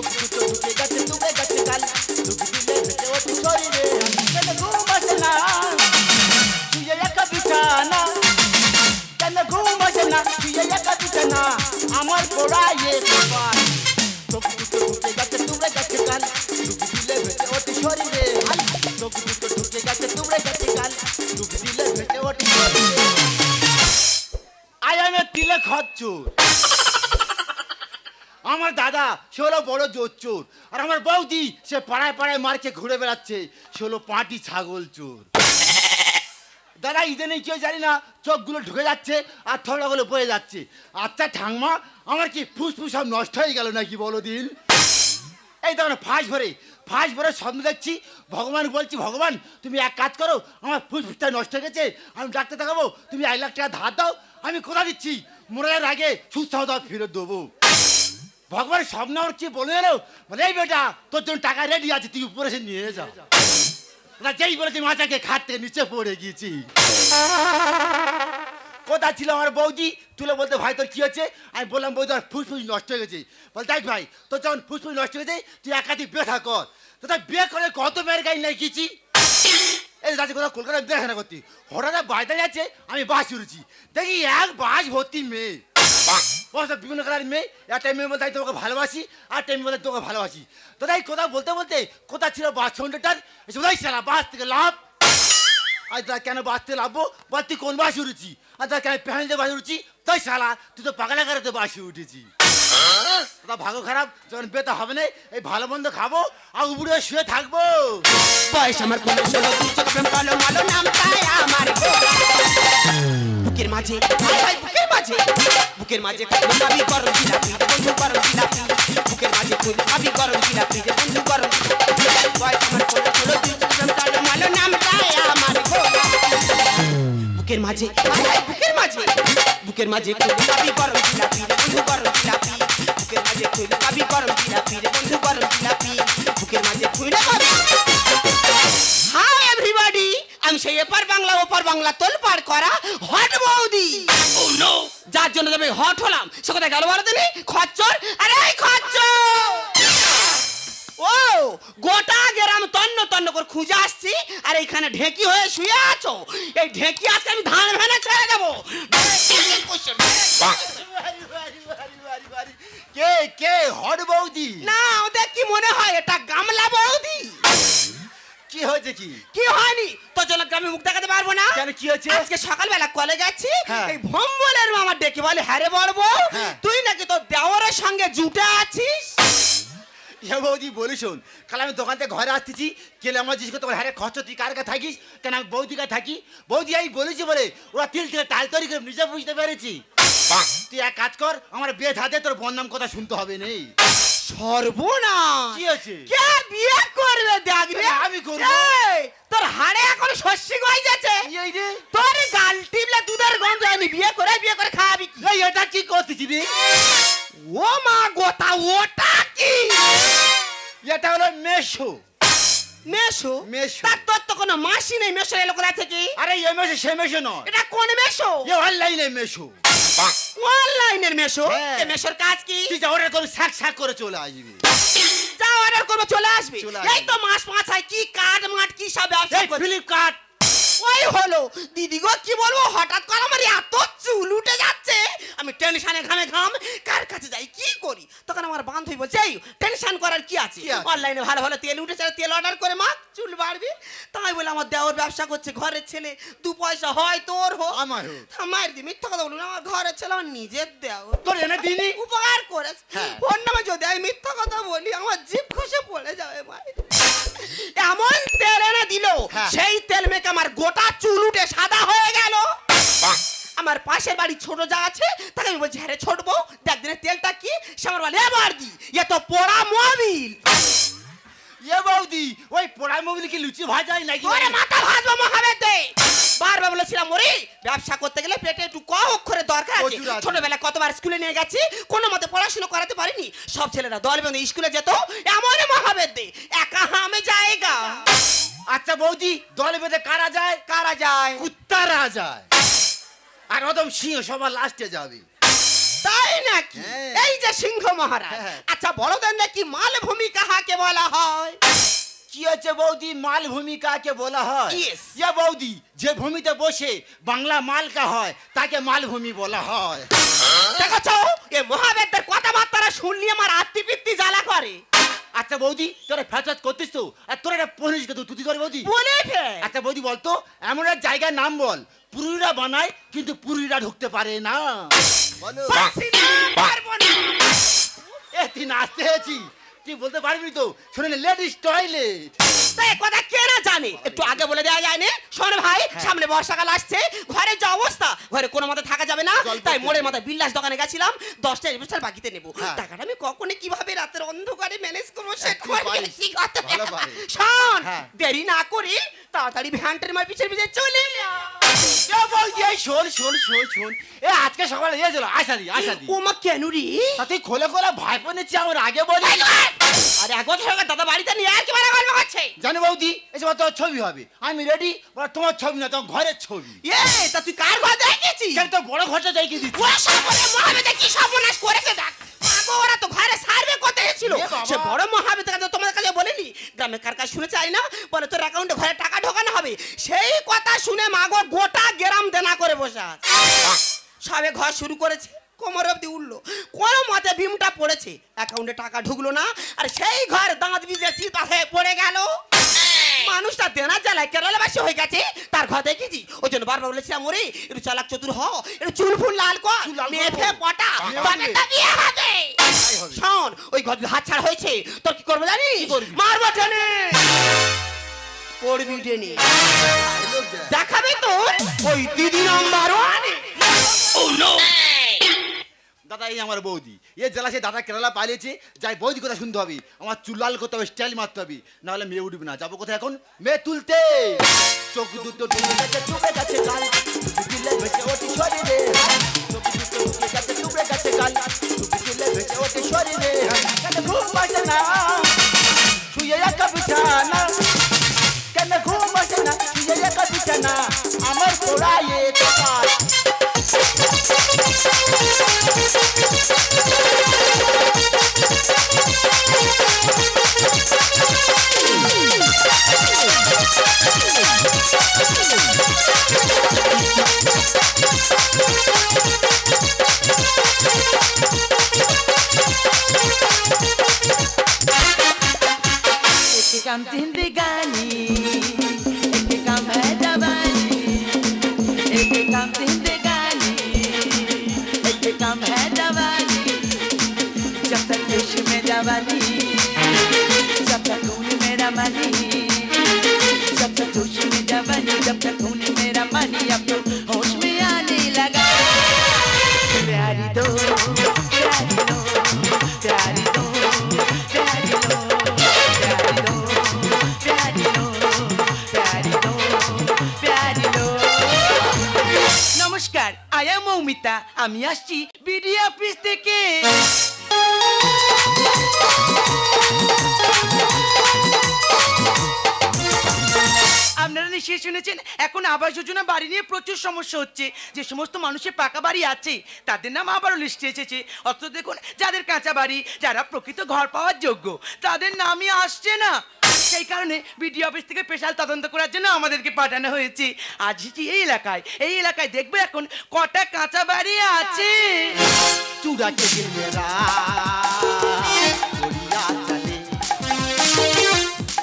চোখ দুটো ঢুকে গেছে তুলে গেছে গাল ডুবি দিলে ভেসে ওঠে শরীরে কেন ঘুম আসে না শুয়ে একা বিছানা কেন ঘুম আসে না শুয়ে একা বিছানা আমার পোড়াইয়ে কপাল চোখ দুটো ঢুকে গেছে তুলে আমার দাদা, সে হলো বড় জোর চোর আর আমার বৌদি, সে পাড়ায় পাড়ায় মার্কে ঘুরে বেড়াচ্ছে। সে হলো পাঁটি ছাগল চোর। দাদা, ইদানে কেউ জানি না, চোখগুলো ঢুকে যাচ্ছে আর থোড়াগুলো বয়ে যাচ্ছে। আচ্ছা ঠাংমা আমার কি ফুসফুস সব নষ্ট হয়ে গেল নাকি বলো দিন? এই দেখো ফাঁস ভরে ফাঁস ভরে স্বপ্ন দেখছি। ভগবান বলছি, ভগবান, তুমি এক কাজ করো, আমার ফুসফুসটা নষ্ট হয়ে গেছে, আমি ডাক্তার দেখাবো, তুমি এক লাখ টাকা ধার দাও, আমি কোথা দিচ্ছি? মরার আগে সুস্থ হওয়া ফেরত দেবো। ভগবানের স্বপ্ন আমার কি বলে গেল বলে, এই বেটা, তোর জন্য টাকা রেডি আছে, তুই উপরে সে নিয়ে যা। না যেই বলেছি মাথাকে খাট থেকে নিচে পড়ে গিয়েছি। কোথা ছিল আমার বৌদি? তুলে বলতে, ভাই, তোর কি হচ্ছে? আমি বললাম, বৌদি, আমার ফুসফুস নষ্ট হয়ে গেছে। বল, দেখ ভাই, তোর যখন ফুসফুস নষ্ট হয়ে গেছে, তুই একাধিক ব্যথা কর। তো বিয়ে করে কত মেয়ের গাড়ি নাই গেছি এই যাচ্ছে কোথাও কলকাতায় দেখাশোনা করতি। হঠাৎ বাড়িতে যাচ্ছে, আমি বাস উড়েছি দেখি এক বাস ভর্তি মেয়ে। বস বিভিন্ন কালার মেয়ে একটা মেয়ে বলতে আমি তোমাকে ভালোবাসি আর টাইম বলতে তোমাকে ভালোবাসি। তো তাই কোথাও বলতে বলতে কোথা ছিল বাস এসে বলাই সালা বাস থেকে লাভ তা কেন বাস থেকে লাভবো বল তুই কোন বাসে উঠেছি? আর তা কেন প্যান্ডে বাসে উঠছি? তাই সালা তুই তো পাগলা কারাতে বাসে উঠেছি। তা ভালো খারাপ যখন বেতা হবে না এই ভালো মন্দ খাব আর উপরে শুয়ে থাকব। বয়স আমার কোনো ষোলো কালো মালো নাম তাই আমার বুকের মাঝে মাঝে বুকের মাঝে খুব ভাবি গরম জিলাপি বন্ধু গরম জিলাপি বুকের মাঝে খুব ভাবি গরম জিলাপি বন্ধু গরম। বুকের মাঝে বুকের মাঝে বুকের মাঝে খুব ভাবি গরম জিলাপি বন্ধু গরম জিলাপি বুকের মাঝে খুব ভাবি গরম জিলাপি বন্ধু গরম জিলাপি বুকের মাঝে ভাবি হাই এভরিবডি আমি সেই এপার বাংলা বাংলা তোল পার করা হট বৌদি। যার জন্য আমি হট হলাম। সে কোথায় গেল বলো তুমি? খচ্চর? আরে এই খচ্চর! ও গোটা গ্রাম তন্ন তন্ন করে খুঁজে আসছি আর এইখানে ঢেকি হয়ে শুয়ে আছো। এই ঢেকি আজকে আমি ধান ভেনে ছেড়ে দেবো। কে কে হট বৌদি? না ওদের কি মনে হয়? এটা গামলা বৌদি? কি হয়েছে কি? কি হয়নি? তোর জন্য আমি মুখ দেখাতে পারব না? কেন কি হয়েছে? আজকে সকালবেলা কলেজ যাচ্ছি হ্যাঁ। এই ভম্বলের মামা ডেকে বলে হ্যাঁ রে বলব হ্যাঁ। তুই নাকি তোর দেওয়ারের সঙ্গে জুটে আছিস? ইয়া বৌদি বলি শোন কাল আমি দোকান থেকে ঘরে আসতেছি কেলে আমার জিজ্ঞেস করতে হ্যাঁ খরচ তুই কার কাছে থাকিস? কেন আমি বৌদি কাছে থাকি? বৌদি আমি বলেছি বলে ওরা তিল থেকে টাল তৈরি করে নিজে বুঝতে পেরেছি। তুই এক কাজ কর আমার বিয়ে ধাতে তোর বন্নাম কথা শুনতে হবে নেই সর্বনাশ। কি হয়েছে কে বিয়ে করবে দেখ আমি করব। তোর হাড়ে এখন শস্যি গই যাচ্ছে। এই রে তোর গাল টিপলে দুধের গন্ধ আমি বিয়ে করে বিয়ে করে কি? এই এটা কি করতেছি রে? ও মা গোতা ওটা কি? এটা হলো মেশো। মেশো? মেশো। তার তোর তো কোনো মাসি নেই মেশো এলো কোথা থেকে আরে এ মেশো সে মেশো নয়। এটা কোন মেশো? এ অনলাইনে মেশো। অনলাইনের মেশো? হ্যাঁ। এ মেশোর কাজ কি? তুই যা অর্ডার করবি শাক শাক করে চলে আসবি। যা অর্ডার করব চলে আসবি। চলে এই তো মাস পাঁচ হয় কি কাঠ মাঠ কি সব ব্যবসা এই করছে। ফ্লিপকার্ট ওই হলো। দিদি গো কি বলব? হঠাৎ করে আমার এত চুল উঠে যাচ্ছে। আমি টেনশনে ঘামে ঘাম কার কাছে যাই কি করি? তখন আমার বান্ধবী বলছে এই টেনশন করার কি আছে? অনলাইনে ভালো ভালো তেল উঠেছে তেল অর্ডার করে মা চুল বাড়বি? তাই বলে আমার দেওয়ার ব্যবসা করছে ঘরের ছেলে দু পয়সা হয় তোর হোক। আমার। মায়ের দি মিথ্যা কথা বলুন আমার ঘরের ছেলে আমার নিজের দেওয়া তোর এনে দিনি উপকার করেছে। হ্যাঁ। ওর নামে যদি আমি মিথ্যা কথা বলি আমার জিভ খসে পড়ে যাবে ভাই। এমন দিল। হ্যাঁ। সেই তেল মেখে আমার গোটা চুল উঠে সাদা হয়ে গেল। আমার পাশের বাড়ি ছোট যা আছে তাকে আমি বলছি হ্যাঁ ছোট বউ দেখ দিনের তেলটা কি? সে আমার বলে এবার দি এ তো পোড়া মোবিল। এ বৌদি ওই পোড়াই মোবিল কি লুচি ভাজাই নাকি? ওরে মাথা ভাজবো মহাবেদে বারবার বলেছিলাম ওরে ব্যবসা করতে গেলে পেটে একটু ক অক্ষরে দরকার আছে। ছোটবেলায় কতবার স্কুলে নিয়ে গেছি কোনো মতে পড়াশোনা করাতে পারিনি। সব ছেলেরা দল বেঁধে স্কুলে যেত। এমন মহাবেদে একা হামে জায়গা। আচ্ছা বৌদি দলে বেঁধে কারা যায়? কারা যায়? কুত্তারা যায় আর ওদম সিংহ সবার লাস্টে যাবে। তাই নাকি? হ্যাঁ। এই যে সিংহ মহারাজ। হ্যাঁ। আচ্ছা বলো দেন নাকি মালভূমি কাহাকে বলা হয়? কি হচ্ছে বৌদি? মালভূমি কাকে বলা হয়? Yes. ইয়ে বৌদি যে ভূমিতে বসে বাংলা মালকা হয় তাকে মালভূমি বলা হয়। দেখছ? এ মহাবেদের কথাবার্তা শুনলি আমার আত্মি পিত্তি জ্বালা করে। আচ্ছা বৌদি তোরা ফ্যাচ করতিস তো আর তোরা একটা পনিশকে কে তুই করে বৌদি? বলে ফেল। আচ্ছা বৌদি বলতো এমন এক জায়গার নাম বল পুরুলিরা বানায় কিন্তু পুরুলিরা ঢুকতে পারে না। বলো। পারব না। এ তুই নাচতে হয়েছি তুই বলতে পারবি তো শুনে লেডিস টয়লেট কথা কে না জানে একটু আগে বলে দেওয়া যায় না শোন ভাই হ্যাঁ। সামনে বর্ষাকাল আসছে ঘরে যা অবস্থা ঘরে কোনো মতে থাকা যাবে না তাই মোড়ের। মাথায় বিল্লাস দোকানে গেছিলাম দশটা এলিভেস্টার বাকিতে নেব হ্যাঁ। টাকাটা আমি কখনো কীভাবে রাতের অন্ধকারে ম্যানেজ করব সেটা। ভালো পারিস। শোন হ্যাঁ। দেরি না করি তাড়াতাড়ি ভ্যানটার মার পিছের পিছে চলে বৌদি এই শোন শোন শোন শোন। এ আজকে সকালে এ চলো আশা দি আশা দি ও মা কেন রে? তা তুই খোলে খোলা ভাই বোনেছি আমার আগে বলি। আরে এক বছর আগে দাদা বাড়িতে নিয়ে একেবারে গল্প করছে? জানো বৌদি এসব তোর ছবি হবে। আমি রেডি তোমার ছবি না তোমার ঘরের ছবি। এ তা তুই কার ঘর দেখেছিস কেন তোর বড় ঘরটা দেখে দিচ্ছি ওরা সকলে মহাবেদে কি সর্বনাশ করেছে দেখ। ওরা তো ঘরে সার্ভে করতে এসেছিল। সে বড় মহাবেদের কাছে তোমাদের কাছে বলিনি। গ্রামে কার কাছে শুনে চাই না বলে তোর অ্যাকাউন্টে ঘরে টাকা ঢোকানো হবে। সেই কথা শুনে মাগো গোটা গ্রাম দেনা করে বসে সবে ঘর শুরু করেছে কোমর অব্দি উঠল। কোন মতে ভীমটা পড়েছে। অ্যাকাউন্টে টাকা ঢুকলো না আর সেই ঘর দাঁত বিজে চিতা হয়ে পড়ে গেল। মানুষটা দেনার জ্বালায় কেরালাবাসী হয়ে গেছে তার ঘর দেখেছি। ওই জন্য বারবার বলেছিলাম ওরে একটু চালাক চতুর হ একটু চুল ফুল লাল কর পটা বিয়ে হবে। শোন ওই ঘর হাত ছাড়া হয়েছে তোর কি করব জানিস? মারবো টেনে। পড়বি টেনে। দেখাবি তো ওই দিদি নাম্বার ওয়ানে দাদা এই আমার বৌদি। এ জেলা সে দাদা কেরালা পালিয়েছে, যাই বৌদি কথা শুনতে হবে। আমার চুল লাল করতে হবে স্টাইল মারতে হবে, নাহলে মেয়ে উঠবে না। যাব কোথায় এখন? মেয়ে তুলতে। চোখ দুটো না? কেন ঘুম না? আমার Thank you. আমি আসছি বিডি অফিস থেকে। আপনারা নিশ্চয়ই শুনেছেন, এখন আবাস যোজনা বাড়ি নিয়ে প্রচুর সমস্যা হচ্ছে। যে সমস্ত মানুষের পাকা বাড়ি আছে, তাদের নাম আবারও লিস্টে এসেছে। অথচ দেখুন, যাদের কাঁচা বাড়ি, যারা প্রকৃত ঘর পাওয়ার যোগ্য, তাদের নামই আসছে না। সেই কারণে বিডিও অফিস থেকে স্পেশাল তদন্ত করার জন্য আমাদেরকে পাঠানো হয়েছে। আজ এই এলাকায়। এই এলাকায় দেখবে এখন কটা কাঁচা বাড়ি আছে। চূড়া কেটে মেরা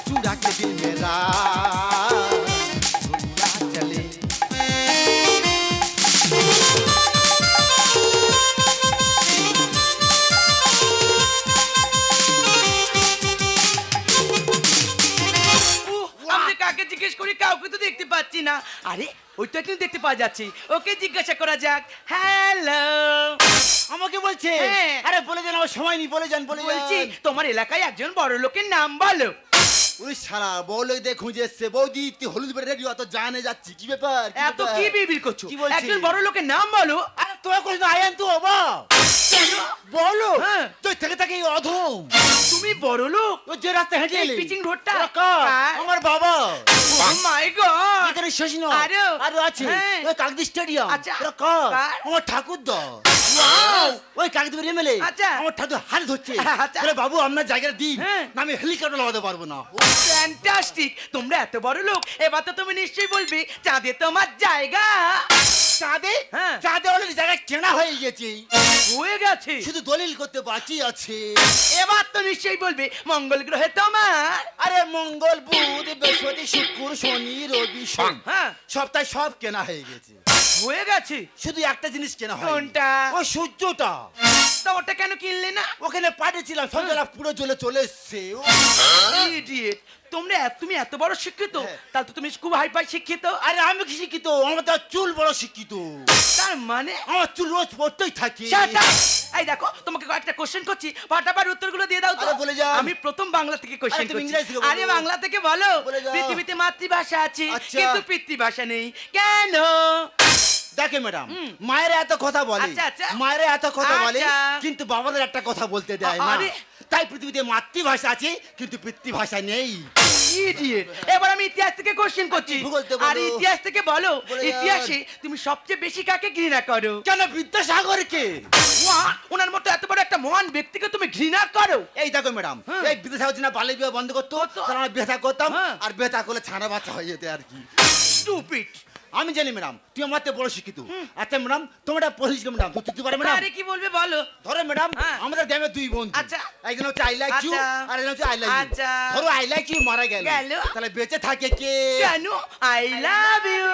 চূড়া কেটে মেরা আরে ওইটা কিন্তু দেখতে পাওয়া যাচ্ছে? ওকে জিজ্ঞাসা করা যাক। হ্যালো আমাকে বলছে। হ্যাঁ। আরে বলে যান আমার সময় নেই বলে যান বলে বলছি তোমার এলাকায় একজন বড় লোকের নাম বলো। ওই সারা বলে দেখ খুঁজে এসছে। বৌদি তুই হলুদ বেড়ে রেডি অত জানে যাচ্ছি। কি ব্যাপার? এত কি বিবির করছ? একজন বড় লোকের নাম বলো আরে তোরা কোথায় আয়ান তো বাবা বলো হ্যাঁ। তুই থেকে থেকে অধম। তুমি বড় লোক। ও যে রাস্তা হেঁটে এলি। পিচিং রোডটা? হ্যাঁ। আমার বাবা। Oh my god. এখানে শেষ নয়। আরও? আরও আছে। হ্যাঁ। ওই কাকদি স্টেডিয়াম। আচ্ছা। কার? আমার ঠাকুর দা ওই কাকদি এমএলএ। আচ্ছা। আমার ঠাকুর হাত ধরছে। আচ্ছা। বলে বাবু আমরা জায়গাটা দিন। না আমি হেলিকপ্টার লাগাতে পারব না। ফ্যান্টাস্টিক। তোমরা এত বড় লোক। এবার তো তুমি নিশ্চয়ই বলবে চাঁদে তোমার জায়গা। চাঁদে হ্যাঁ। চাঁদে অনেক জায়গায় কেনা হয়ে গেছে। হয়ে গেছে। শুধু দলিল করতে বাকি আছে। এবার তো নিশ্চয়ই বলবে মঙ্গল গ্রহে তোমার। আরে মঙ্গল বুধ বৃহস্পতি শুক্র শনি রবি সোম হ্যাঁ। সপ্তাহে সব কেনা হয়ে গেছে। হয়ে গেছে। শুধু একটা জিনিস কেনা হয় কোনটা? ও সূর্যটা। তা ওটা কেন কিনলে না? ওখানে পাঠিয়েছিলাম সন্ধ্যাবেলা পুরো জ্বলে চলে এসছে। ও, Idiot! তোমরা এত- তুমি এত বড় শিক্ষিত হ্যাঁ। তাহলে তো তুমি খুব হাই ফাই শিক্ষিত। আরে আমি কি শিক্ষিত? আমার তো চুল বড় শিক্ষিত। তার মানে? আমার চুল রোজ পড়তেই থাকে। Shut up! এই দেখো তোমাকে কয়েকটা কোশ্চেন করছি। ফাটাফাট উত্তরগুলো দিয়ে দাও তো। আরে বলে যাও। আমি প্রথম বাংলা থেকে কোশ্চেন করছি। ইংরেজি থেকে বলো। আরে বাংলা থেকে বলো। বলে যাও। পৃথিবীতে মাতৃভাষা আছে আচ্ছা। কিন্তু পিতৃভাষা নেই। কেন? দেখে ম্যাডাম মায়ের এত কথা বলে আচ্ছা, আচ্ছা। মায়ের এত কথা বলে আচ্ছা। কিন্তু বাবাদের একটা কথা বলতে দেয় না তাই পৃথিবীতে মাতৃভাষা আছে কিন্তু পিতৃভাষা নেই এবার আমি ইতিহাস থেকে কোশ্চেন করছি বলো। আর ইতিহাস থেকে বলো ইতিহাসে তুমি সবচেয়ে বেশি কাকে ঘৃণা করো কেন বিদ্যাসাগরকে? ওনার মতো এত বড় একটা মহান ব্যক্তিকে তুমি ঘৃণা করো এই দেখো ম্যাডাম। এই বিদ্যাসাগর যদি না বাল্য বিবাহ বন্ধ করতো বেথা করতাম হ্যাঁ। আর বেথা করলে ছানা বাচ্চা হয়ে যেতে আর কি স্টুপিড আমি জানি ম্যাডাম। তুই আমার থেকে বড় শিক্ষিত। আচ্ছা ম্যাডাম তোমার তোমরা পড়িস ম্যাডাম। তুই পারে ম্যাডাম? আরে কি বলবে বলো? ধরো ম্যাডাম হ্যাঁ। আমাদের গ্রামে দুই বন্ধু। আচ্ছা। একজন হচ্ছে আই লাইক ইউ। আর একজন হচ্ছে আই লাইক ইউ আচ্ছা। ধরো আই লাইক ইউ মারা গেল। গেল। তাহলে বেঁচে থাকে কে? কেন? আই লাভ ইউ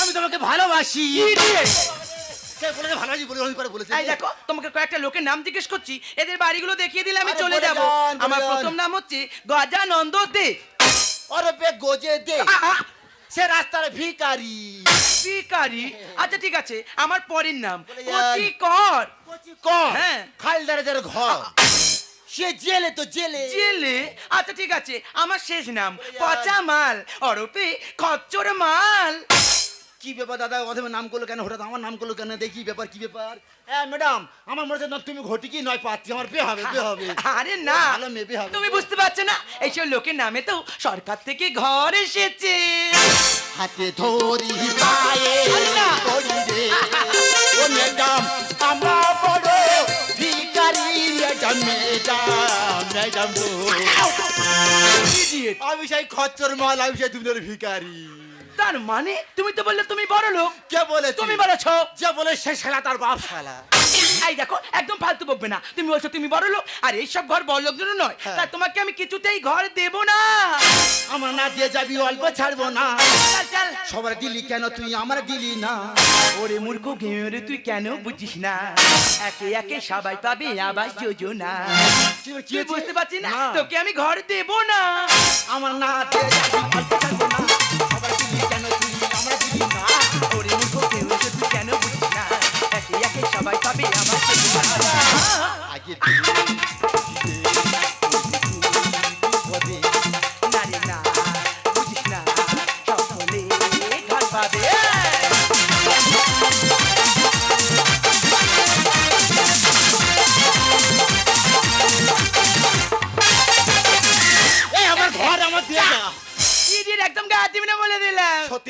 আমি তোমাকে ভালোবাসি। কে বলেছে ভালোবাসি বলে অনেক করে বলেছে? এই দেখো তোমাকে কয়েকটা লোকের নাম জিজ্ঞেস করছি। এদের বাড়িগুলো দেখিয়ে দিলে আমি চলে বলে যাব। আমার প্রথম নাম হচ্ছে গজানন্দ দে। ওরে বে গোজে দে। আহা, সে রাস্তার ভিকারি ভিকারি আচ্ছা ঠিক আছে আমার পরের নাম। বলে যান। কচি কর। কর হ্যাঁ। খালদারে যার ঘর। সে জেলে তো জেলে। জেলে? আচ্ছা ঠিক আছে আমার শেষ নাম। পচা মাল অরূপে খচ্চর মাল। কি ব্যাপার দাদা অথবা নাম করল কেন? হঠাৎ আমার নাম করল কেন? দেখি ব্যাপার কি ব্যাপার? হ্যাঁ ম্যাডাম আমার মনে হচ্ছে না তুমি ঘটি কি নয় পাচ্ছি আমার বিয়ে হবে বিয়ে হবে। আরে না ভালো মেয়ে বিয়ে হবে। তুমি বুঝতে পারছ না? এইসব লোকের নামে তো সরকার থেকে ঘর এসেছে। হাতে ধরি পায়ে। আল্লাহ। ধরি রে। ও ম্যাডাম আমরা বড় ভিখারি ম্যাডাম ম্যাডাম ম্যাডাম। Idiot! আমি সেই খচ্চর মাল আমি সেই দুনিয়ার ভিখারি। তার মানে তুমি তো বললে তুমি বড় লোক কে বলে তুমি বলেছ। যে বলে সে শালা তার বাপ শালা। এই দেখো একদম ফালতু বকবে না। তুমি বলছো তুমি বড় লোক আর এইসব ঘর বড় লোক জন্য নয়। হ্যাঁ। তাই তোমাকে আমি কিছুতেই ঘর দেব না। আমার না দিয়ে যাবি অল্প ছাড়বো না। চল চল। সবার দিলি কেন তুই? আমার দিলি না। ওরে মূর্খ গেঁড়ে তুই কেন বুঝিস না? একে একে সবাই পাবে আবাস যোজনা। তুই বুঝতে পারছিস না? না। তোকে আমি ঘর দেব না। আমার না দিয়ে যাবি অল্প ছাড়বো না।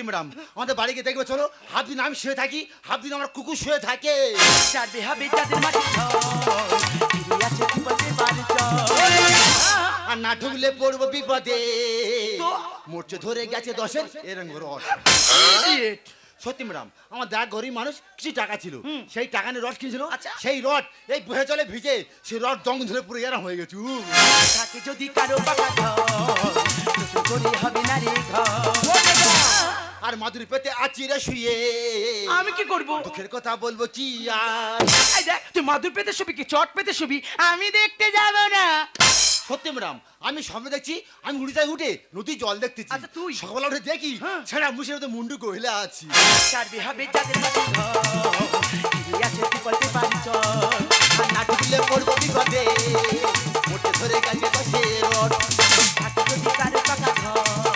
সত্যি ম্যাডাম। আমাদের বাড়িকে দেখবে চলো। হাফ দিন আমি শুয়ে থাকি। হাফ দিন আমার কুকুর শুয়ে থাকে। হবে মাটি বাড়ি আর না ঢুকলে পড়ব বিপদে? মোর্চে ধরে গেছে দশের এরম রস। সত্যি ম্যাডাম আমার দা গরিব মানুষ কিছু টাকা ছিল। সেই টাকা নিয়ে রড কিনেছিল। আচ্ছা। সেই রড এই বহে চলে ভিজে সেই রড জং ধরে পুরো এরম হয়ে গেছে যদি কারও ঘর হবে না রে ঘর আর মাদুরি পেতে আছি রে শুয়ে। আমি কি করব? দুঃখের কথা বলব কি আর? এই দেখ তুই মাদুর পেতে শুবি কি চট পেতে শুবি আমি দেখতে যাব না। সত্যি ম্যাডাম আমি স্বপ্নে দেখছি আমি উড়িদায় উঠে নদী জল দেখতেছি। আচ্ছা, তুই? সকালে উঠে দেখি হ্যাঁ। ছেড়া মুসের মধ্যে মুন্ডু গহিলে আছি। চারবে হবে যাদের ফিরে আছে বিপদে বাড়ি চল আর না ঢুকলে পড়ব বিপদে। মোটে ধরে গেছে দশের রড। থাকে যদি কারও পাকা ঘর।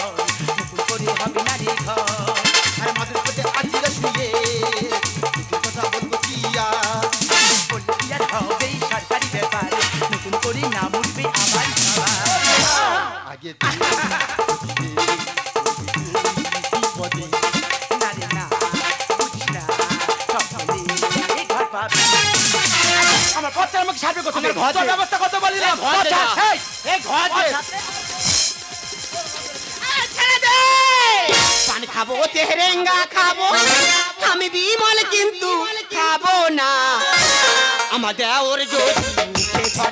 আমার পথে আমাকে সার্ভে করতে হবে ঘর ব্যবস্থা করতে বলি না। ঘর এই ঘর পানি খাব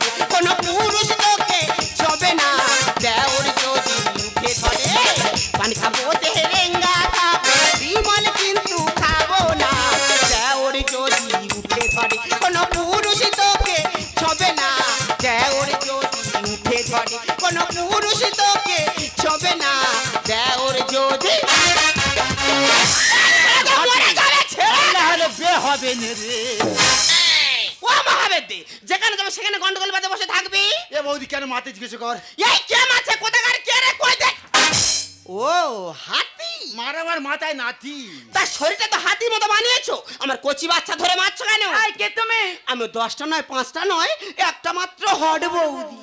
যদি কোনো পুরুষ তোকে ছবে না দেওর যদি হবে না রে। ও যেখানে যাবে সেখানে গন্ডগোল বাজে বসে থাকবি? এ বৌদি কেন মাতে জিজ্ঞেস কর। এই কে মাছে কোথাকার কে রে? কই দেখ। ও হাতি? মার আমার মাথায় নাতি। তার শরীরটা তো হাতির মতো বানিয়েছো। আমার কচি বাচ্চা ধরে মারছো কেন? আই কে তুমি? আমি দশটা নয় পাঁচটা নয় একটা মাত্র হট বৌদি।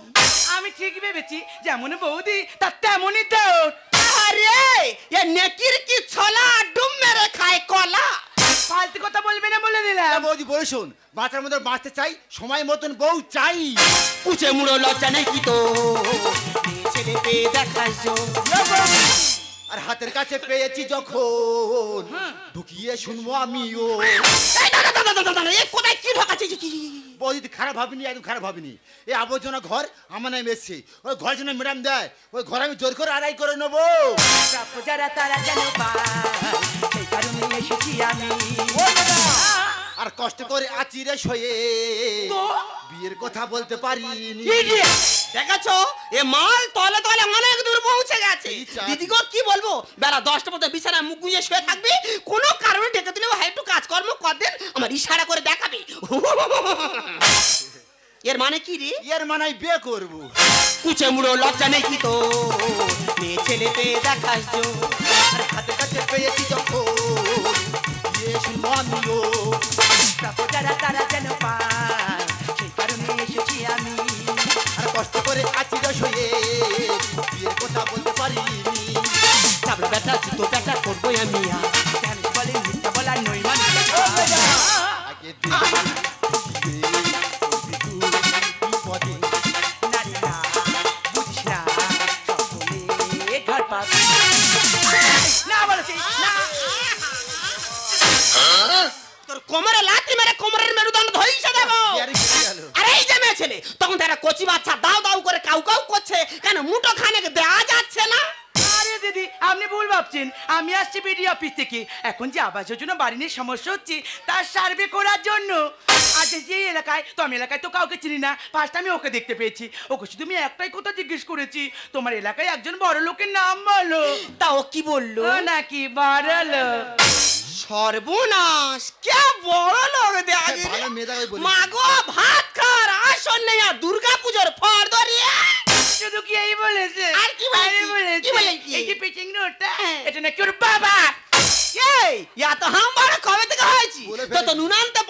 আমি ঠিক ভেবেছি যেমন বৌদি তার তেমনই তো আরে এ নেকির কি ছলা ডুম মেরে খায় কলা। ফালতু কথা বলবি না বলে দিলাম। বৌদি বলে শোন বাচ্চার মধ্যে বাঁচতে চাই সময় মতন বউ চাই। উঁচে মুড়ো লজ্জা নেই কি তো? ছেলে পেয়ে দেখাস আর হাতের কাছে পেয়েছি যখন ঢুকিয়ে শুনব আমিও। এই দাদা দাদা দাদা দাদা এ কোথায় কি ঢোকাচ্ছে? কি বৌদি যদি খারাপ ভাবিনি একদম খারাপ ভাবিনি। এই আবর্জনা ঘর আমার নামে এসছে। ওই ঘর যেন ম্যাডাম দেয় ওই ঘর আমি জোর করে আড়াই করে নেব। যারা তারা যেন পায় সেই কারণে এসেছি আমি। আর কষ্ট করে আচিরে শোয়ে বিয়ের কথা বলতে পারিনি। দেখাছো? এ মাল তলে তলে অনেক দূর পৌঁছে গেছে। দিদি গো কি বলব? বেলা দশটা মতো বিছানায় মুখ গুঁজে শুয়ে থাকবি। কোনো কারণে ডেকে দিলে ভাই একটু কাজকর্ম কর দেন আমার ইশারা করে দেখাবি। এর মানে কি রে? এর মানে বিয়ে করব। কুচে মুড়ো লজ্জা নেই কি তো মেয়ে ছেলে পেয়ে দেখাস। আর হাতের কাছে পেয়েছি যখন। আমিও প্রাপ্য যারা তারা যেন পায় কোমরে লাথি মেরে কোমরের মেরুদণ্ড ধইছে দেবো আরে এই যে মেয়ে ছেলে তখন তারা কচি বাচ্চা দাও দাও করে কাউ কাউ করছে। কেন মুঠো খানেক দেওয়া যাচ্ছে না? আরে দিদি আপনি ভুল ভাবছেন। আমি আসছি বিডি অফিস থেকে। এখন যে আবাস যোজনা বাড়ি নিয়ে সমস্যা হচ্ছে তার সার্ভে করার জন্য। আজ যে যে এলাকায় তো আমি এলাকায় তো কাউকে চিনি না। ফার্স্ট আমি ওকে দেখতে পেয়েছি। ওকে শুধু আমি একটাই কথা জিজ্ঞেস করেছি তোমার এলাকায় একজন বড় লোকের নাম বলো। তা ও কি বলল? নাকি বড় লোক সর্বনাশ কে বড় লোক দেখে ভালো মেয়ে দেখে বলেছে। মাগো ভাত খাওয়ার আসন নেই আর দুর্গা পুজোর ফর ধরিয়ে শুধু কি এই বলেছে আর কি বলেছে? কি বলেছে? এই যে পিচিং নোটটা হ্যাঁ। এটা নাকি ওর বাবা এই ইয়া তো কবে থেকে হয়েছি তো তো ফেলেছি।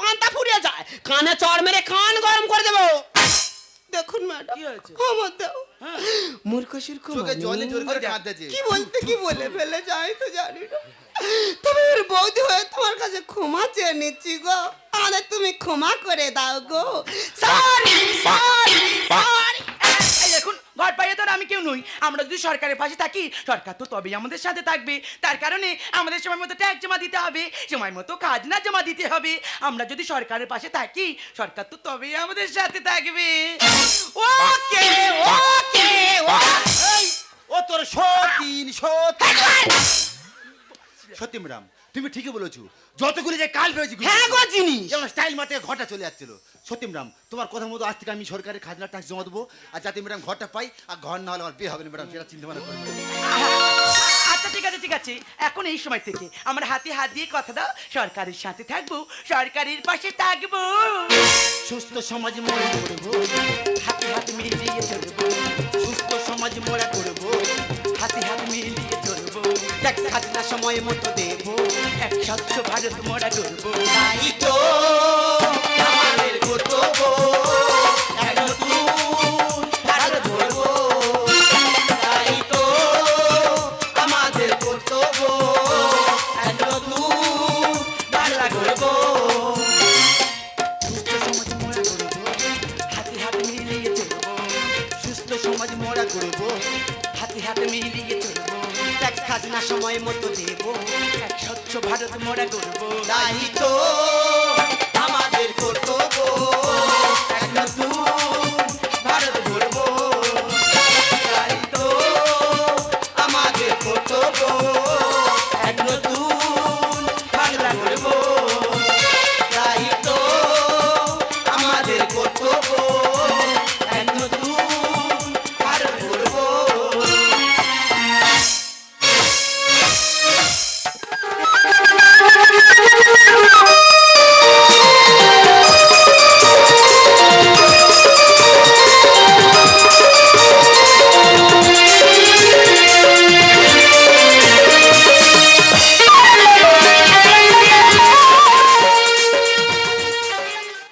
পান্তা ফুরিয়ে যায় কানে চড় মেরে কান গরম করে দেবো দেখুন ম্যাডাম কি হয়েছে? ক্ষমা দাও মূর্খ সুর্খ জলে জোর করে কাঁদতেছে কি বলতে কি বলে ফেলে যাই তো জানি না তবে ওর বৌদি হয়ে তোমার কাছে ক্ষমা চেয়ে নিচ্ছি গো। আমাদের তুমি ক্ষমা করে দাও গো। সরি সরি সরি এই দেখুন ঘর পাইয়ে তো আর আমি কেউ নই। আমরা যদি সরকারের পাশে থাকি সরকার তো তবেই আমাদের সাথে থাকবে। তার কারণে আমাদের সময় মতো ট্যাক্স জমা দিতে হবে সময় মতো খাজনা জমা দিতে হবে। আমরা যদি সরকারের পাশে থাকি সরকার তো তবেই আমাদের সাথে থাকবে। ওকে ওকে এই, ও তোর সতীন সতীন। সত্যি ম্যাডাম তুমি ঠিকই বলেছ। যতগুলো যে কাল বেরোছি হ্যাঁ গো জিনিস। যেমন স্টাইল মাতে ঘরটা চলে যাচ্ছিল। সত্যি ম্যাডাম তোমার কথা মতো আজ থেকে আমি সরকারের খাজনা ট্যাক্স জমা দেবো। আর যাতে ম্যাডাম ঘরটা পাই আর ঘর না হলে আমার বিয়ে হবে না ম্যাডাম সেটা চিন্তা ভাবনা করবে আচ্ছা ঠিক আছে ঠিক আছে। এখন এই সময় থেকে আমার হাতে হাত দিয়ে কথা দাও। সরকারের সাথে থাকব সরকারের পাশে থাকব। সুস্থ সমাজ মনে করব। হাতে হাত মিলিয়ে চলবো। সুস্থ সমাজ মোড়া করব। হাতে হাত মিলিয়ে ট্যাক্স খাজনা সময় মতো দেবো। এক স্বচ্ছ ভারত মোড়া করব তাই তো।